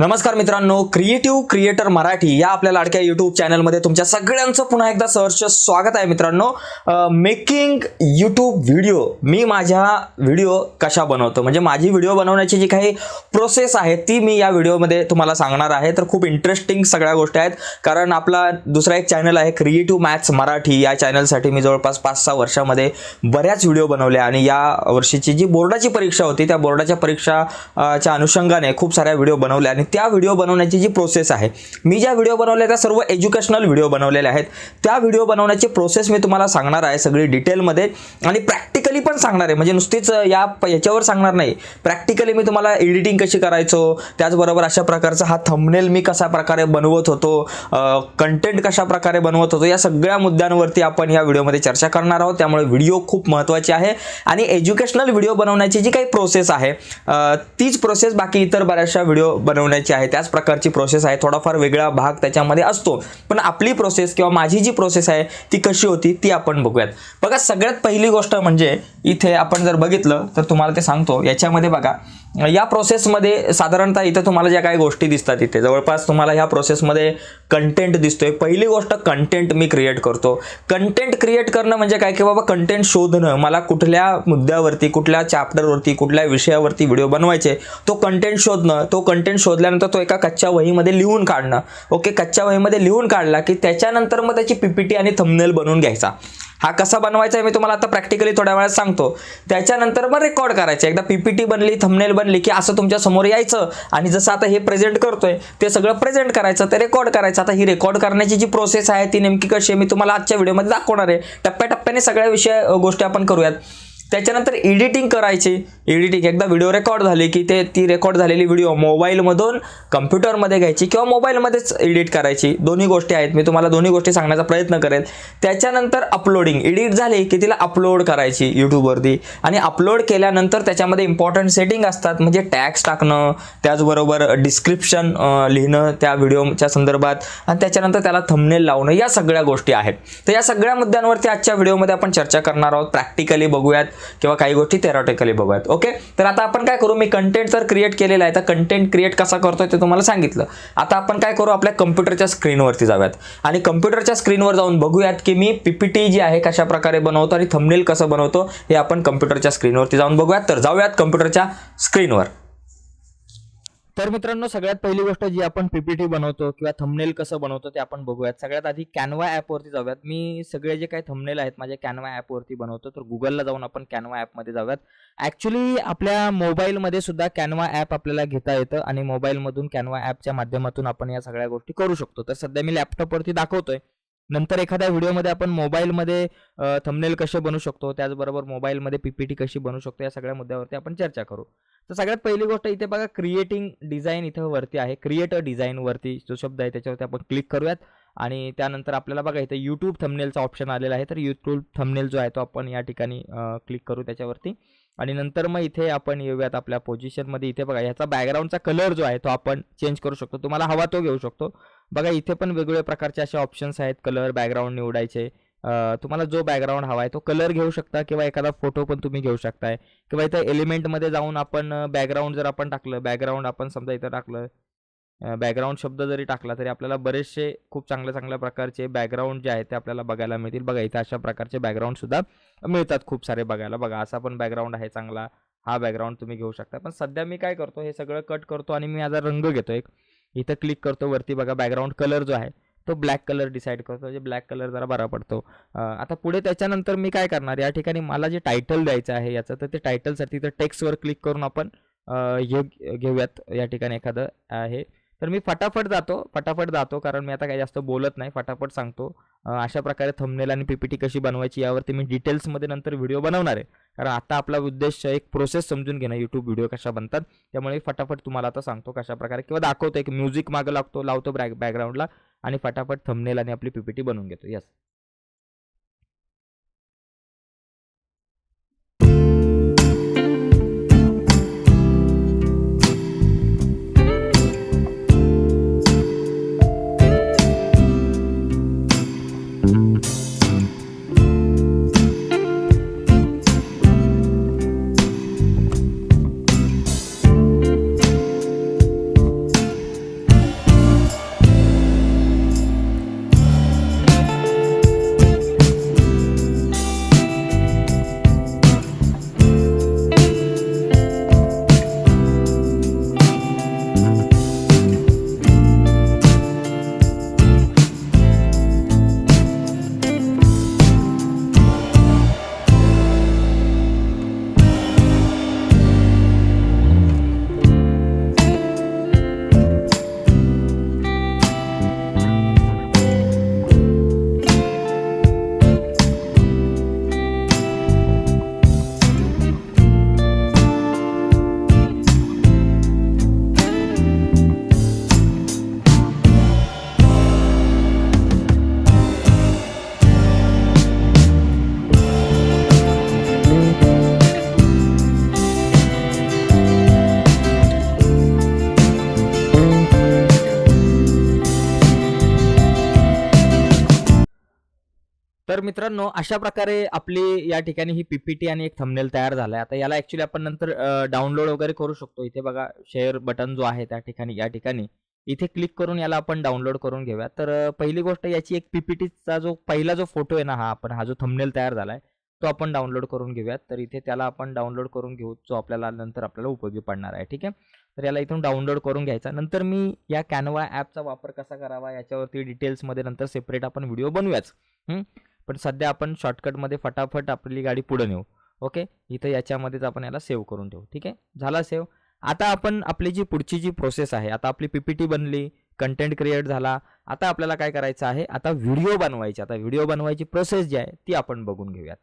नमस्कार मित्रांनो creative creator Marathi या आपल्या लाडक्या युट्यूब चॅनलमध्ये तुमच्या सगळ्यांचं पुन्हा एकदा सहर्ष स्वागत आहे मित्रांनो. मेकिंग यूट्यूब व्हिडिओ मी माझ्या व्हिडिओ कशा बनवतो? म्हणजे माझी व्हिडिओ बनवण्याची जी काही प्रोसेस आहे ती मी या व्हिडिओमध्ये तुम्हाला सांगणार आहे. तर खूप इंटरेस्टिंग सगळ्या गोष्टी आहेत. कारण आपला दुसरा एक चॅनल आहे क्रिएटिव्ह मॅथ्स मराठी. या चॅनलसाठी मी जवळपास पाच सहा वर्षामध्ये बऱ्याच व्हिडिओ बनवले आणि या वर्षीची जी बोर्डाची परीक्षा होती त्या बोर्डाच्या परीक्षाच्या अनुषंगाने खूप साऱ्या व्हिडिओ बनवल्या आणि त्या व्हिडिओ बनवण्याची जी प्रोसेस आहे. मी ज्या व्हिडिओ बनवल्या त्या सर्व एज्युकेशनल व्हिडिओ बनवलेल्या आहेत. त्या व्हिडिओ बनवण्याची प्रोसेस मी तुम्हाला सांगणार आहे सगळी डिटेलमध्ये आणि प्रॅक्टिकली पण सांगणार आहे. म्हणजे नुसतीच या याच्यावर सांगणार नाही. प्रॅक्टिकली मी तुम्हाला एडिटिंग कशी करायचो त्याचबरोबर अशा प्रकारचा हा थंबनेल मी कशा प्रकारे बनवत होतो कंटेंट कशा प्रकारे बनवत होतो या सगळ्या मुद्द्यांवरती आपण या व्हिडिओमध्ये चर्चा करणार आहोत. त्यामुळे व्हिडिओ खूप महत्त्वाची आहे. आणि एज्युकेशनल व्हिडिओ बनवण्याची जी काही प्रोसेस आहे तीच प्रोसेस बाकी इतर बऱ्याचशा व्हिडिओ बनवण्याची आहे त्याच प्रकारची प्रोसेस आहे. थोडाफार वेगळा भाग त्याच्यामध्ये असतो. पण आपली प्रोसेस किंवा माझी जी प्रोसेस आहे ती कशी होती ती आपण बघूयात. बघा सगळ्यात पहिली गोष्ट म्हणजे इथे आपण जर बघितलं तर तुम्हाला ते सांगतो. याच्यामध्ये बघा या प्रोसेसमध्ये साधारणतः इथं तुम्हाला ज्या काही गोष्टी दिसतात इथे जवळपास तुम्हाला ह्या प्रोसेसमध्ये कंटेंट दिसतोय. पहिली गोष्ट कंटेंट मी क्रिएट करतो. कंटेंट क्रिएट करणं म्हणजे काय की बाबा कंटेंट शोधणं. मला कुठल्या मुद्द्यावरती कुठल्या चॅप्टरवरती कुठल्या विषयावरती व्हिडिओ बनवायचे तो कंटेंट शोधणं तो कंटेंट शोधल्यानंतर तो एका कच्च्या वहीमध्ये लिहून काढणं. ओके कच्च्या वहीमध्ये लिहून काढला की त्याच्यानंतर मग त्याची पीपीटी आणि थंबनेल बनवून घ्यायचा. हा कसा बनवायचा आहे मी तुम्हाला आता प्रॅक्टिकली थोड्या वेळात सांगतो. त्याच्यानंतर मग रेकॉर्ड करायचं. एकदा पीपीटी बनली थंबनेल बनली की असं तुमच्यासमोर यायचं आणि जसं आता हे प्रेझेंट करतोय ते सगळं प्रेझेंट करायचं ते रेकॉर्ड करायचं. आता ही रेकॉर्ड करण्याची जी प्रोसेस आहे ती नेमकी कशी आहे मी तुम्हाला आजच्या व्हिडिओमध्ये दाखवणार आहे. टप्प्याटप्प्याने सगळ्या विषय गोष्टी आपण करूयात. त्याच्यानंतर एडिटिंग करायची. एडिटिंग एकदा व्हिडिओ रेकॉर्ड झाली की ते ती रेकॉर्ड झालेली व्हिडिओ मोबाईलमधून कम्प्युटरमध्ये घ्यायची किंवा मोबाईलमध्येच एडिट करायची. दोन्ही गोष्टी आहेत. मी तुम्हाला दोन्ही गोष्टी सांगण्याचा प्रयत्न करेन. त्याच्यानंतर अपलोडिंग एडिट झाली की तिला अपलोड करायची यूट्यूबवरती आणि अपलोड केल्यानंतर त्याच्यामध्ये इम्पॉर्टंट सेटिंग असतात. म्हणजे टॅक्स टाकणं त्याचबरोबर डिस्क्रिप्शन लिहिणं त्या व्हिडिओच्या संदर्भात. आणि त्याच्यानंतर त्याला थंबनेल लावणं. या सगळ्या गोष्टी आहेत. तर या सगळ्या मुद्द्यांवरती आजच्या व्हिडिओमध्ये आपण चर्चा करणार आहोत. प्रॅक्टिकली बघूयात. किंवा काही गोष्टी थेरॉटिकली बघूयात. ओके तर आता आपण काय करू? मी कंटेंट तर क्रिएट केलेला आहे तर कंटेंट क्रिएट कसा करतोय ते तुम्हाला सांगितलं. आता आपण काय करू? आपल्या कम्प्युटरच्या स्क्रीनवरती जाऊयात. आणि कम्प्युटरच्या स्क्रीनवर जाऊन बघूयात की मी पीपीटी जी आहे कशा प्रकारे बनवतो आणि थंबनेल कसं बनवतो हे आपण कम्प्युटरच्या स्क्रीनवरती जाऊन बघूयात. तर जाऊयात कम्प्युटरच्या स्क्रीनवर तर मित्रांनो सगळ्यात पहिली गोष्ट जी आपण पीपीटी बनवतो किंवा थंबनेल कसं बनवतो ते आपण बघूयात. सगळ्यात आधी कॅनवा ॲपवरती जाऊयात. मी सगळे जे काही थंबनेल आहेत माझ्या कॅनवा ॲपवरती बनवतो तर गुगलला जाऊन आपण कॅनवा ॲपमध्ये जाऊयात. ॲक्च्युली आपल्या मोबाईलमध्ये सुद्धा कॅनवा ॲप आपल्याला घेता येतं आणि मोबाईलमधून कॅनवा ॲपच्या माध्यमातून आपण या सगळ्या गोष्टी करू शकतो. तर सध्या मी लॅपटॉपवरती दाखवतोय. नंतर एखाद्या व्हिडिओमध्ये आपण मोबाईलमध्ये थंबनेल कसे बनवू शकतो त्याचबरोबर मोबाईलमध्ये पीपीटी कशी बनवू शकतो या सगळ्या मुद्द्यावरती आपण चर्चा करू. तर सगळ्यात पहिली गोष्ट इथे बघा क्रिएटिंग डिझाईन इथं वरती आहे. क्रिएट डिझाईनवरती जो शब्द आहे त्याच्यावरती आपण क्लिक करूयात. आणि त्यानंतर आपल्याला बघा इथे यूट्यूब थंबनेलचा ऑप्शन आलेला आहे. तर यूट्यूब थंबनेल जो आहे तो आपण या ठिकाणी क्लिक करू त्याच्यावरती. आणि नंतर मग इथे आपण येऊयात आपल्या पोझिशनमध्ये इथे बघा ह्याचा बॅकग्राऊंडचा कलर जो आहे तो आपण चेंज करू शकतो. तुम्हाला हवा तो घेऊ शकतो. बघा इथे पण वेगवेगळ्या प्रकारचे असे ऑप्शन्स आहेत. कलर बॅकग्राऊंड निवडायचे. तुम्हाला जो बॅकग्राऊंड हवा आहे तो कलर घेऊ शकता किंवा एखादा फोटो पण तुम्ही घेऊ शकताय. किंवा इथं एलिमेंटमध्ये जाऊन आपण बॅकग्राऊंड जर आपण टाकलं बॅकग्राऊंड आपण समजा इथं टाकलं बॅकग्राऊंड शब्द जरी टाकला तरी आपल्याला बरेचसे खूप चांगल्या चांगल्या प्रकारचे बॅकग्राऊंड जे आहेत ते आपल्याला बघायला मिळतील. बघा इथं अशा प्रकारचे बॅकग्राऊंडसुद्धा मिळतात खूप सारे बघायला. बघा असा पण बॅकग्राऊंड आहे चांगला. हा बॅकग्राऊंड तुम्ही घेऊ शकता. पण सध्या मी काय करतो हे सगळं कट करतो आणि मी माझा रंग घेतो एक. इथं क्लिक करतो वरती बघा बॅकग्राऊंड कलर जो आहे तो ब्लॅक कलर डिसाईड करतो. म्हणजे ब्लॅक कलर जरा बरा पडतो. आता पुढे त्याच्यानंतर मी काय करणार? या ठिकाणी मला जे टायटल द्यायचं आहे याचं तर ते टायटलसाठी तर टेक्स्टवर क्लिक करून आपण हे घेऊयात. या ठिकाणी एखादं आहे. तर मी फटाफट जातो फटाफट जातो कारण मी आता काही जास्त बोलत नाही. फटाफट सांगतो. अशा प्रकारे थंबनेल आणि पीपीटी कशी बनवायची यावरती मी डिटेल्समध्ये नंतर व्हिडिओ बनवणार आहे. कारण आता आपला उद्देश एक प्रोसेस समजून घेणं यूट्यूब व्हिडिओ कशा बनतात त्यामुळे फटाफट तुम्हाला आता सांगतो कशा प्रकारे किंवा दाखवतो. एक म्युझिक मागं लागतो लावतो बॅक बॅकग्राऊंडला आणि फटाफट थंबनेल आणि आपली पीपीटी बनवून घेतो. यस मित्रांनो अशा प्रकारे आपली या ठिकाणी ही पीपीटी आणि एक थंबनेल तयार झाला आहे आता याला ऍक्च्युली आपण नंतर डाउनलोड वगैरे करू शकतो. इथे बघा शेअर बटन जो आहे त्या ठिकाणी या ठिकाणी. इथे क्लिक करून याला आपण डाउनलोड करून घेऊया. तर पहिली गोष्ट याची एक पीपीटीचा जो पहिला जो फोटो आहे ना हा आपण हा जो थंबनेल तयार झालाय तो आपण डाउनलोड करून घेऊयात तर इथे त्याला आपण डाउनलोड करून घेऊ जो आपल्याला नंतर आपल्याला उपयोगी पडणार आहे ठीक आहे? तर याला इथून डाउनलोड करून घ्यायचा. नंतर मी या कॅनवा ॲपचा वापर कसा करावा याच्यावरती डिटेल्समध्ये नंतर सेपरेट आपण व्हिडिओ बनवूयाच. पण सध्या आपण शॉर्टकटमध्ये फटाफट आपली गाडी पुढे नेऊ. ओके इथं याच्यामध्येच आपण याला सेव्ह करून ठेवू. ठीक आहे? झाला सेव्ह आता आपण आपली जी पुढची जी प्रोसेस आहे आता आपली पीपीटी बनली कंटेंट क्रिएट झाला आता आपल्याला काय करायचं आहे? आता व्हिडिओ बनवायची. आता व्हिडिओ बनवायची प्रोसेस जी आहे ती आपण बघून घेऊयात.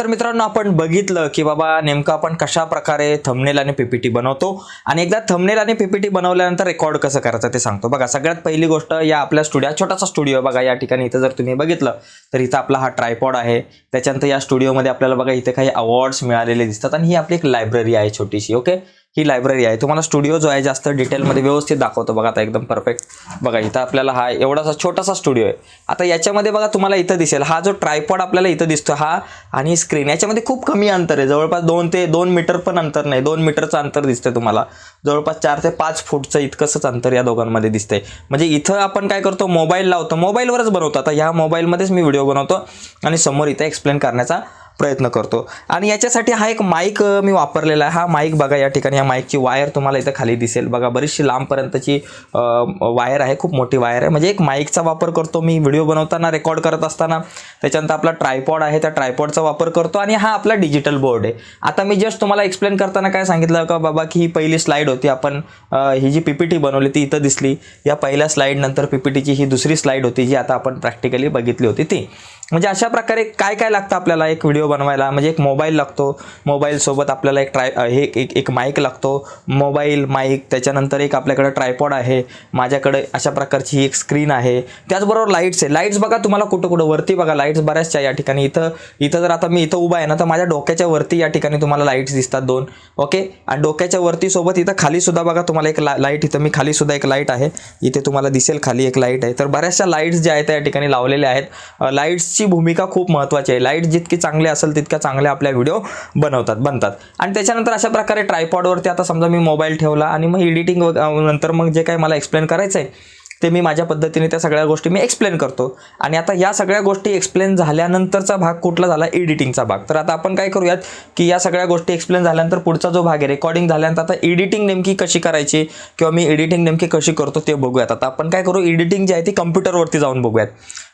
तर मित्रांनो आपण बघितलं की बाबा नेमकं आपण कशा प्रकारे थमनेल आणि पीपीटी बनवतो आणि एकदा थमनेल आणि पीपीटी बनवल्यानंतर रेकॉर्ड कसं करायचं ते सांगतो. बघा सगळ्यात पहिली गोष्ट या आपल्या स्टुडिओ छोटासा स्टुडिओ बघा या ठिकाणी इथं जर तुम्ही बघितलं तर इथं आपला हा ट्रायपॉड आहे. त्याच्यानंतर या स्टुडिओमध्ये आपल्याला बघा इथे काही अवॉर्ड्स मिळालेले दिसतात आणि ही आपली एक लायब्ररी आहे छोटीशी ओके ही लायब्ररी आहे. तुम्हाला स्टुडिओ जो आहे जास्त डिटेलमध्ये व्यवस्थित दाखवतो बघा आता एकदम परफेक्ट बघा इथं आपल्याला हा एवढासा छोटासा स्टुडिओ आहे. आता याच्यामध्ये बघा तुम्हाला इथं दिसेल. हा जो ट्रायपॉड आपल्याला इथं दिसतो हा आणि स्क्रीन याच्यामध्ये खूप कमी अंतर आहे. जवळपास दोन ते दोन मीटर पण अंतर नाही. दोन मीटरचं अंतर दिसतंय तुम्हाला. जवळपास चार ते पाच फूटचं इतकंसंच अंतर या दोघांमध्ये दिसतंय. म्हणजे इथं आपण काय करतो मोबाईल लावतो. मोबाईलवरच बनवतो. आता ह्या मोबाईलमध्येच मी व्हिडिओ बनवतो आणि समोर इथं एक्सप्लेन करण्याचा प्रयत्न करतो. आणि याच्यासाठी हा एक माईक मी वापरलेला आहे. हा माईक बघा या ठिकाणी. या माईकची वायर तुम्हाला इथं खाली दिसेल. बघा बरीचशी लांबपर्यंतची वायर आहे. खूप मोठी वायर आहे. म्हणजे एक माईकचा वापर करतो मी. व्हिडिओ बनवताना रेकॉर्ड करत असताना. त्याच्यानंतर आपला ट्रायपॉड आहे. त्या ट्रायपॉडचा वापर करतो. आणि हा आपला डिजिटल बोर्ड आहे. आता मी जस्ट तुम्हाला एक्सप्लेन करताना काय सांगितलं का बाबा की ही पहिली स्लाईड होती. आपण ही जी पीपीटी बनवली ती इथं दिसली. या पहिल्या स्लाईडनंतर पीपीटीची ही दुसरी स्लाईड होती जी आता आपण प्रॅक्टिकली बघितली होती ती. म्हणजे अशा प्रकारे काय काय लागतं आपल्याला एक व्हिडिओ बनवायला? म्हणजे एक मोबाईल लागतो मोबाईलसोबत आपल्याला एक ट्राय हे एक एक माईक लागतो मोबाईल माईक त्याच्यानंतर एक आपल्याकडे ट्रायपॉड आहे माझ्याकडे अशा प्रकारची एक स्क्रीन आहे. त्याचबरोबर लाईट्स आहे. लाईट्स बघा तुम्हाला कुठं कुठं वरती बघा लाईट्स बऱ्याचशा या ठिकाणी. इथं इथं जर आता मी इथं उभा आहे ना तर माझ्या डोक्याच्या वरती या ठिकाणी तुम्हाला लाईट्स दिसतात दोन. ओके आणि डोक्याच्या वरती सोबत इथं खालीसुद्धा बघा तुम्हाला एक ला लाइट इथं मी खालीसुद्धा एक लाइट आहे. इथे तुम्हाला दिसेल खाली एक लाइट आहे. तर बऱ्याचशा लाईट्स ज्या आहेत त्या या ठिकाणी लावलेल्या आहेत. लाईट्स लाईट्सची भूमिका खूप महत्त्वाची आहे. लाइट जितकी चांगली असेल तितक्या चांगल्या आपल्या व्हिडिओ बनवतात बनतात. आणि त्याच्यानंतर अशा प्रकारे ट्रायपॉडवरती आता समजा मी मोबाईल ठेवला आणि मग एडिटिंग नंतर मग जे काही मला एक्सप्लेन करायचं आहे ते मी माझ्या पद्धतीने त्या सगळ्या गोष्टी मी एक्सप्लेन करतो. आणि आता या सगळ्या गोष्टी एक्सप्लेन झाल्यानंतरचा भाग कुठला झाला? एडिटिंगचा भाग. तर आता आपण काय करूयात की या सगळ्या गोष्टी एक्सप्लेन झाल्यानंतर पुढचा जो भाग आहे रेकॉर्डिंग झाल्यानंतर आता एडिटिंग नेमकी कशी करायची किंवा मी एडिटिंग नेमकी कशी करतो ते बघूयात. आता आपण काय करू? एडिटिंग जी आहे ती कम्प्युटरवरती जाऊन बघूयात.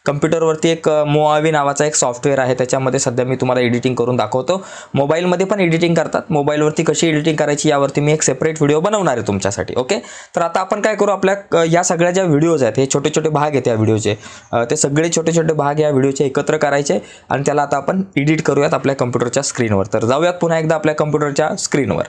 कम्प्युटरवरती एक मोआवी नावाचा एक सॉफ्टवेअर आहे. त्याच्यामध्ये सध्या मी तुम्हाला एडिटिंग करून दाखवतो. मोबाईलमध्ये पण एडिटिंग करतात. मोबाईलवरती कशी एडिटिंग करायची यावरती मी एक सेपरेट व्हिडिओ बनवणार आहे तुमच्यासाठी ओके तर आता आपण काय करू? आपल्या या सगळ्या ज्या व्हिडिओज आहेत हे छोटे छोटे भाग आहेत या व्हिडिओचे ते सगळे छोटे छोटे भाग या व्हिडिओचे एकत्र करायचे आणि त्याला आता आपण एडिट करूयात आपल्या कम्प्युटरच्या स्क्रीनवर तर जाऊयात पुन्हा एकदा आपल्या कम्प्युटरच्या स्क्रीनवर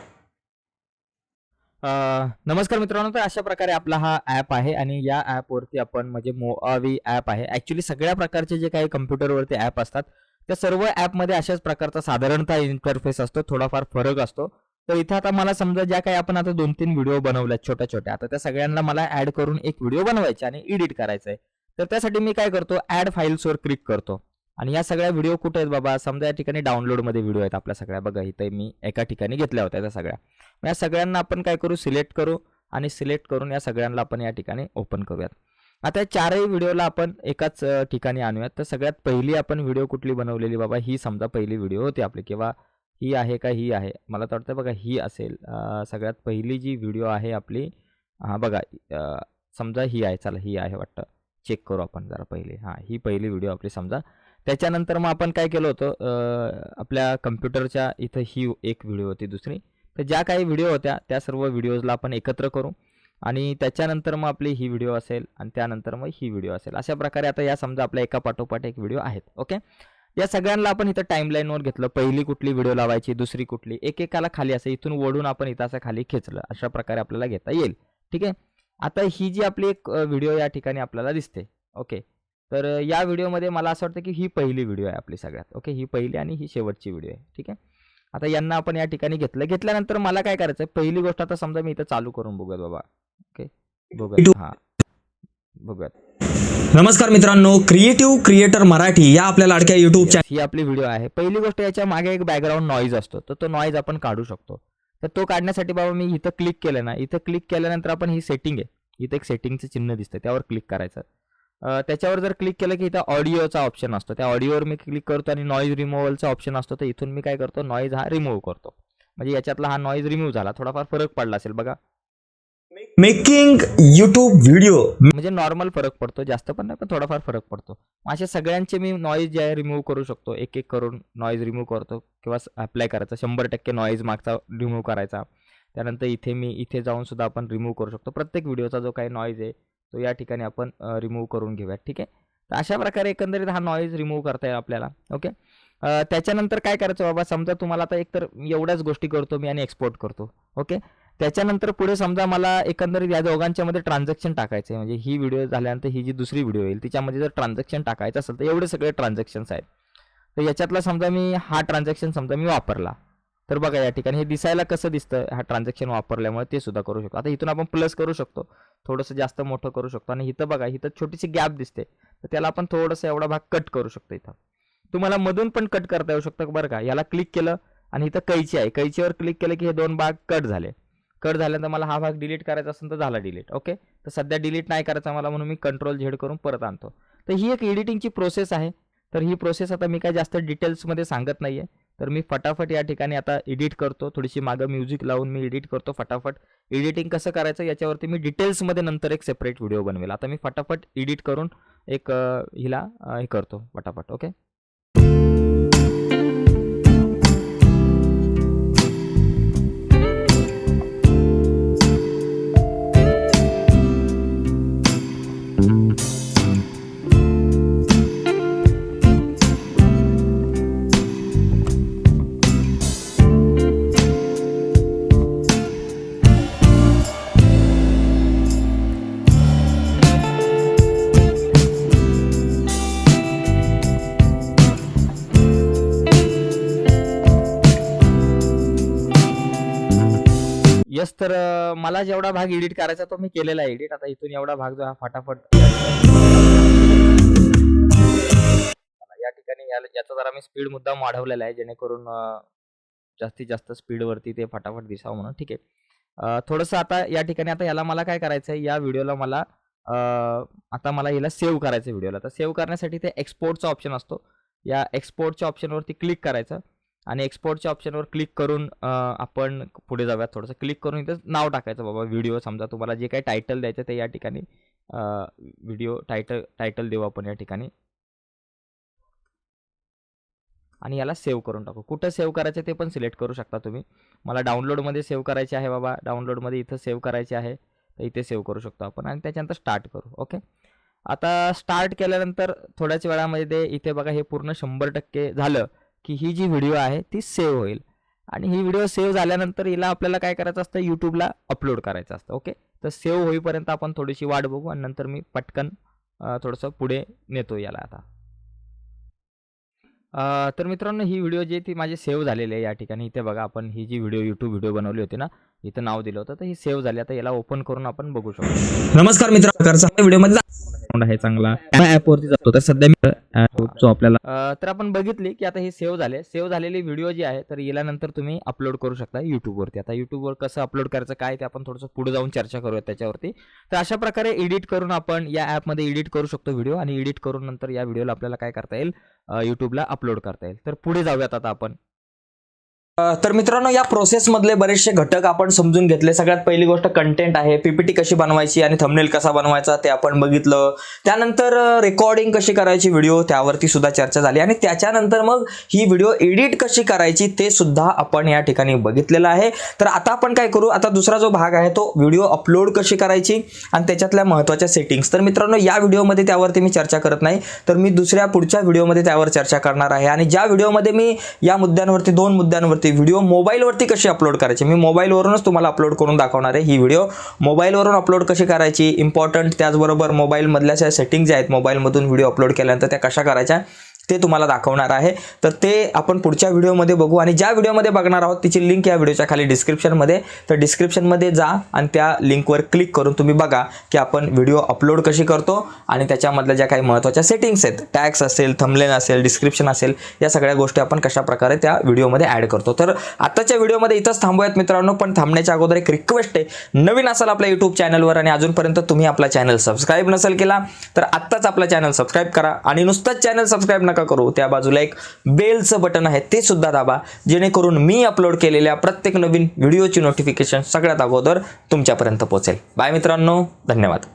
नमस्कार मित्रांनो तर अशा प्रकारे आपला हा ॲप आहे आणि या ॲपवरती आपण म्हणजे मोआवी ॲप आहे. ॲक्च्युली सगळ्या प्रकारचे जे काही कम्प्युटरवरती ॲप असतात त्या सर्व ॲपमध्ये अशाच प्रकारचा साधारणतः इंटरफेस असतो थोडाफार फरक असतो. तर इथं आता मला समजा ज्या काही आपण आता दोन तीन व्हिडिओ बनवल्यात छोट्या छोट्या आता त्या सगळ्यांना मला ॲड करून एक व्हिडिओ बनवायचा आणि एडिट करायचा आहे तर त्यासाठी मी काय करतो ॲड फाईल्सवर क्लिक करतो. आणि या सगळ्या व्हिडिओ कुठे आहेत बाबा? समजा या ठिकाणी डाउनलोडमध्ये व्हिडिओ आहेत आपल्या सगळ्या. बघा इथं मी एका ठिकाणी घेतल्या होत्या त्या सगळ्या. मग या सगळ्यांना आपण काय करू? सिलेक्ट करू आणि सिलेक्ट करून या सगळ्यांना आपण या ठिकाणी ओपन करूयात. आता या चारही व्हिडिओला आपण एकाच ठिकाणी आणूयात. तर सगळ्यात पहिली आपण व्हिडिओ कुठली बनवलेली बाबा? ही समजा पहिली व्हिडिओ होती आपली. किंवा ही आहे का? ही आहे. मला तर वाटतं बघा ही असेल. सगळ्यात पहिली जी व्हिडिओ आहे आपली हां बघा समजा ही आहे. चला ही आहे वाटतं. चेक करू आपण जरा पहिले. हां ही पहिली व्हिडिओ आपली समजा त्याच्यानंतर मग आपण काय केलं होतं आपल्या कम्प्युटरच्या इथं ही एक व्हिडिओ होती दुसरी. तर ज्या काही व्हिडिओ होत्या त्या सर्व व्हिडिओजला आपण एकत्र करू आणि त्याच्यानंतर मग आपली ही व्हिडिओ असेल आणि त्यानंतर मग ही व्हिडिओ असेल. अशा प्रकारे आता या समजा आपल्या एका पाठोपाठ एक व्हिडिओ आहेत ओके? या सगळ्यांना आपण इथं टाईमलाईनवर घेतलं. पहिली कुठली व्हिडिओ लावायची दुसरी कुठली. एकेकाला खाली असं इथून ओढून आपण इथं असं खाली खेचलं. अशा प्रकारे आपल्याला घेता येईल ठीक आहे? आता ही जी आपली एक व्हिडिओ या ठिकाणी आपल्याला दिसते ओके? तर या व्हिडिओमध्ये मला असं वाटतं की ही पहिली व्हिडिओ आहे आपली सगळ्यात. ओके? ही पहिली आणि ही शेवटची व्हिडिओ आहे. ठीक आहे? आता यांना आपण या ठिकाणी घेतलं. घेतल्यानंतर मला काय करायचं आहे पहिली गोष्ट आता समजा मी इथं चालू करून बघूयात बाबा. ओके? बघूयात. हां. बघूयात. नमस्कार मित्रांनो. क्रिएटिव्ह क्रिएटर मराठी या आपल्या लाडक्या युट्यूब चॅनल ही आपली व्हिडिओ आहे. पहिली गोष्ट याच्या मागे एक बॅकग्राऊंड नॉईज असतो. तर तो नॉईज आपण काढू शकतो. तर तो काढण्यासाठी बाबा मी इथं क्लिक केलं ना इथं क्लिक केल्यानंतर आपण ही सेटिंग आहे. इथं एक सेटिंगचं चिन्ह दिसतं त्यावर क्लिक करायचं. त्याच्यावर जर क्लिक केलं की इथं ऑडिओचा ऑप्शन असतो. त्या ऑडिओवर मी क्लिक करतो आणि नॉईज रिमूव्हलचा ऑप्शन असतो. तर इथून मी काय करतो? नॉईज हा रिमूव्ह करतो. म्हणजे याच्यातला हा नॉईज रिमूव्ह झाला. थोडाफार फरक पडला असेल बघा. मेकिंग युट्यूब व्हिडिओ म्हणजे नॉर्मल फरक पडतो. जास्त पण नाही पण थोडाफार फरक पडतो. अशा सगळ्यांचे मी नॉईज जे आहे रिमूव्ह करू शकतो. एक एक करून नॉईज रिमूव्ह करतो. किंवा अप्लाय करायचा. शंभर टक्के नॉईज मागचा रिमूव्ह करायचा. त्यानंतर इथे मी इथे जाऊन सुद्धा आपण रिमूव्ह करू शकतो. प्रत्येक व्हिडिओचा जो काही नॉईज आहे तो या ठिकाणी आपण रिमूव्ह करून घेऊयात ठीक आहे? तर अशा प्रकारे एकंदरीत हा नॉईज रिमूव्ह करता येईल आपल्याला ओके त्याच्यानंतर काय करायचं बाबा समजा तुम्हाला आता एकतर एवढ्याच गोष्टी करतो मी आणि एक्सपोर्ट करतो ओके त्याच्यानंतर पुढे समजा मला एकंदरीत या दोघांच्या मध्ये ट्रान्झॅक्शन टाकायचं आहे म्हणजे ही व्हिडिओ झाल्यानंतर ही जी दुसरी व्हिडिओ येईल तिच्यामध्ये जर ट्रान्झॅक्शन टाकायचं असेल तर एवढे सगळे ट्रान्झॅक्शन्स आहेत. तर याच्यातला समजा मी हा ट्रान्झॅक्शन समजा मी वापरला तर बघा या ठिकाणी हे दिसायला कसं दिसतं हा ट्रान्झॅक्शन वापरल्यामुळे ते सुद्धा करू शकतो. आता इथून आपण प्लस करू शकतो. थोडंसं जास्त मोठं करू शकतो. आणि इथं बघा इथं छोटीशी गॅप दिसते. तर त्याला आपण थोडंसं एवढा भाग कट करू शकतो इथं. तुम्हाला मधून पण कट करता येऊ शकतं बरं का. याला क्लिक केलं आणि इथं कैची आहे. कैचीवर क्लिक केलं की हे दोन भाग कट झाले. कट झाल्यानंतर मला हा भाग डिलीट करायचा असेल तर झाला डिलीट ओके तर सध्या डिलीट नाही करायचा मला म्हणून मी कंट्रोल झेड करून परत आणतो. तर ही एक एडिटिंगची प्रोसेस आहे. तर ही प्रोसेस आता मी काय जास्त डिटेल्समध्ये सांगत नाही आहे तर मी फटाफट या ठिकाणी आता एडिट करतो. थोडीशी मागं म्युझिक लावून मी एडिट करतो फटाफट. एडिटिंग कसं करायचं याच्यावरती मी डिटेल्समध्ये नंतर एक सेपरेट व्हिडिओ बनवेल. आता मी फटाफट एडिट करून एक हिला हे करतो फटाफट ओके यस तर मला जेवढा भाग एडिट करायचा तो मी केलेला आहे. एडिट आता इथून एवढा भाग जो हा फटाफट. या ठिकाणी याला- याचा जरा मी स्पीड मुद्दा वाढवलेला आहे जेणेकरून जास्तीत जास्त स्पीडवरती ते फटाफट दिसावं म्हणून. ठीक आहे. थोडंसं आता या ठिकाणी आता याला मला काय करायचं आहे या व्हिडिओला मला आता मला याला सेव्ह करायचं व्हिडिओला तर सेव्ह करण्यासाठी ते एक्सपोर्टचा ऑप्शन असतो. या एक्सपोर्टच्या ऑप्शनवरती क्लिक करायचं. आणि एक्सपोर्टच्या ऑप्शनवर क्लिक करून आपण पुढे जाऊयात थोडंसं. क्लिक करून इथं नाव टाकायचं बाबा व्हिडिओ समजा तुम्हाला जे काही टायटल द्यायचं ते या ठिकाणी व्हिडिओ टायटल टायटल देऊ आपण या ठिकाणी. आणि याला सेव्ह करून टाकू. कुठं सेव्ह करायचं ते पण सिलेक्ट करू शकता तुम्ही. मला डाउनलोडमध्ये सेव्ह करायचे आहे बाबा. डाउनलोडमध्ये इथं सेव्ह करायचे आहे. तर इथे सेव्ह करू शकतो आपण आणि त्याच्यानंतर स्टार्ट करू. ओके आता स्टार्ट केल्यानंतर थोड्याच वेळामध्ये ते इथे बघा हे पूर्ण शंभर टक्के झालं. की ही जी व्हिडिओ आहे ती सेव्ह होईल. आणि ही व्हिडिओ सेव्ह झाल्यानंतर हिला आपल्याला काय करायचं असतं? यूट्यूबला अपलोड करायचं असतं ओके तर सेव्ह होईपर्यंत आपण थोडीशी वाट बघू आणि नंतर मी पटकन थोडंसं पुढे नेतो याला आता. तर मित्रांनो ही व्हिडिओ जी ती माझी सेव्ह झालेली आहे या ठिकाणी. इथे बघा आपण ही जी व्हिडिओ यूट्यूब व्हिडिओ बनवली होती ना इथं नाव दिलं होतं तर ही सेव्ह झाली. आता याला ओपन करून आपण बघू शकतो. नमस्कार व्हिडिओमध्ये आहे चांगला. ऍपवरती जातो. तर सध्या मी आपल्याला तर आपण बघितली की आता ही सेव्ह झाले. सेव्ह झालेली व्हिडिओ जी आहे तर याला नंतर तुम्ही अपलोड करू शकता युट्यूबवरती आता युट्यूबवर कसं अपलोड करायचं काय ते आपण थोडंसं पुढे जाऊन चर्चा करूया त्याच्यावरती. तर अशा प्रकारे एडिट करून आपण या ॲपमध्ये एडिट करू शकतो व्हिडिओ आणि एडिट करून नंतर या व्हिडिओला आपल्याला काय करता येईल? यूट्यूबला अपलोड करता येईल. तर पुढे जाऊयात आता आपण. तर मित्रांनो या प्रोसेसमधले बरेचसे घटक आपण समजून घेतले. सगळ्यात पहिली गोष्ट कंटेंट आहे. पीपीटी कशी बनवायची आणि थंबनेल कसा बनवायचा ते आपण बघितलं. त्यानंतर रेकॉर्डिंग कशी करायची व्हिडिओ त्यावरती सुद्धा चर्चा झाली. आणि त्याच्यानंतर मग ही व्हिडिओ एडिट कशी करायची ते सुद्धा आपण या ठिकाणी बघितलेलं आहे. तर आता आपण काय करू? आता दुसरा जो भाग आहे तो व्हिडिओ अपलोड कशी करायची आणि त्याच्यातल्या महत्त्वाच्या सेटिंग्स तर मित्रांनो या व्हिडिओमध्ये त्यावरती मी चर्चा करत नाही. तर मी दुसऱ्या पुढच्या व्हिडिओमध्ये त्यावर चर्चा करणार आहे. आणि ज्या व्हिडिओमध्ये मी या मुद्द्यांवरती दोन मुद्द्यांवरती व्हिडिओ मोबाईलवरती कशी अपलोड करायची? मी मोबाईलवरूनच तुम्हाला अपलोड करून दाखवणार आहे ही व्हिडिओ मोबाईलवरून अपलोड कशी करायची? इम्पॉर्टंट त्याचबरोबर मोबाईलमधल्या ज्या सेटिंग ज्या आहेत मोबाईलमधून व्हिडिओ अपलोड केल्यानंतर त्या कशा करायच्या? ते तुम्हाला दाखवणार आहे. तर ते आपण पुढच्या व्हिडिओमध्ये बघू आणि ज्या व्हिडिओमध्ये बघणार आहोत तिची लिंक या व्हिडिओच्या खाली डिस्क्रिप्शनमध्ये. तर डिस्क्रिप्शनमध्ये जा आणि त्या लिंकवर क्लिक करून तुम्ही बघा की आपण व्हिडिओ अपलोड कशी करतो आणि त्याच्यामधल्या ज्या काही महत्त्वाच्या सेटिंग्स आहेत टॅक्स असेल थंबलेन असेल डिस्क्रिप्शन असेल या सगळ्या गोष्टी आपण कशाप्रकारे त्या व्हिडिओमध्ये ॲड करतो. तर आत्ताच्या व्हिडिओमध्ये इथंच थांबूयात मित्रांनो पण थांबण्याच्या अगोदर एक रिक्वेस्ट आहे. नवीन असाल आपल्या यूट्यूब चॅनलवर आणि अजूनपर्यंत तुम्ही आपला चॅनल सबस्क्राईब नसेल केला तर आत्ताच आपला चॅनल सबस्क्राईब करा आणि नुसतंच चॅनल सबस्क्राईब नका करू. त्या बाजूला एक बेलचं बटन आहे ते सुद्धा दाबा. जेणेकरून मी अपलोड केलेल्या प्रत्येक नवीन व्हिडिओची नोटिफिकेशन सगळ्यात अगोदर तुमच्यापर्यंत पोहोचेल. बाय मित्रांनो धन्यवाद.